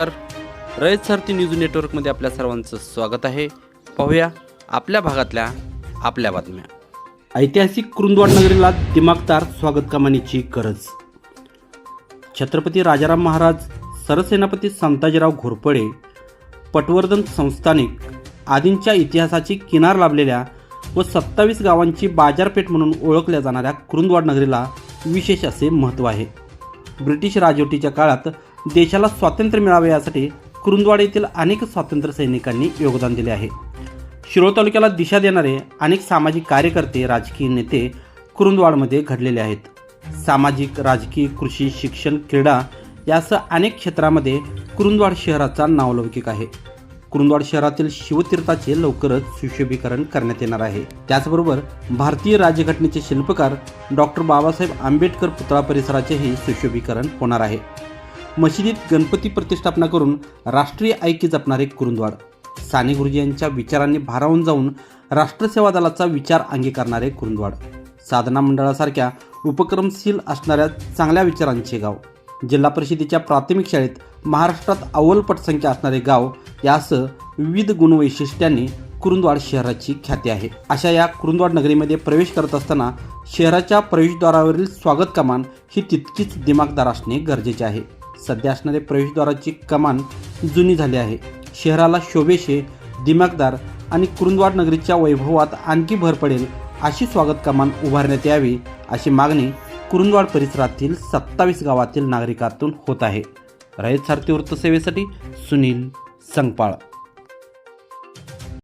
तर रयत सारथी न्यूज नेटवर्कमध्ये आपल्या सर्वांचं स्वागत आहे. पाहूया आपल्या भागातल्या आपल्या बातम्या. ऐतिहासिक कुरुंदवाड नगरीला दिमागदार स्वागत कमानीची गरज. छत्रपती राजाराम महाराज सरसेनापती संताजीराव घोरपडे पटवर्धन संस्थानिक आदींच्या इतिहासाची किनार लाभलेल्या व सत्तावीस गावांची बाजारपेठ म्हणून ओळखल्या जाणाऱ्या कुरुंदवाड नगरीला विशेष असे महत्त्व आहे. ब्रिटिश राजवटीच्या काळात देशाला स्वातंत्र्य मिळावे यासाठी कुरुंदवाड येथील अनेक स्वातंत्र्य सैनिकांनी योगदान दिले आहे. शिरोळ तालुक्याला दिशा देणारे अनेक सामाजिक कार्यकर्ते राजकीय नेते कुरुंदवाडमध्ये घडलेले आहेत. सामाजिक राजकीय कृषी शिक्षण क्रीडा यासह अनेक क्षेत्रामध्ये कुरुंदवाड शहराचा नावलौकिक आहे. कुरुंदवाड शहरातील शिवतीर्थाचे लवकरच सुशोभीकरण करण्यात येणार आहे. त्याचबरोबर भारतीय राज्यघटनेचे शिल्पकार डॉक्टर बाबासाहेब आंबेडकर पुतळा परिसराचेही सुशोभीकरण होणार आहे. मशिदीत गणपती प्रतिष्ठापना करून राष्ट्रीय ऐक्य जपणारे कुरुंदवाड. साने गुरुजी यांच्या विचारांनी भारावून जाऊन राष्ट्रसेवा दलाचा विचार अंगीकारणारे कुरुंदवाड. साधना मंडळासारख्या उपक्रमशील असणाऱ्या चांगल्या विचारांचे गाव. जिल्हा परिषदेच्या प्राथमिक शाळेत महाराष्ट्रात अव्वल पटसंख्या असणारे गाव यासह विविध गुणवैशिष्ट्यांनी कुरुंदवाड शहराची ख्याती आहे. अशा या कुरुंदवाड नगरीमध्ये प्रवेश करत असताना शहराच्या प्रवेशद्वारावरील स्वागत कमान ही तितकीच दिमागदार असणे गरजेचे आहे. सध्या असणारे प्रवेशद्वाराची कमान जुनी झाली आहे. शहराला शोभेशे दिमागदार आणि कुरुंदवाड नगरीच्या वैभवात आणखी भर पडेल अशी स्वागत कमान उभारण्यात यावी अशी मागणी कुरुंदवाड परिसरातील सत्तावीस गावातील नागरिकातून होत आहे. रयत सारथी वृत्तसेवेसाठी सुनील संगपाळ.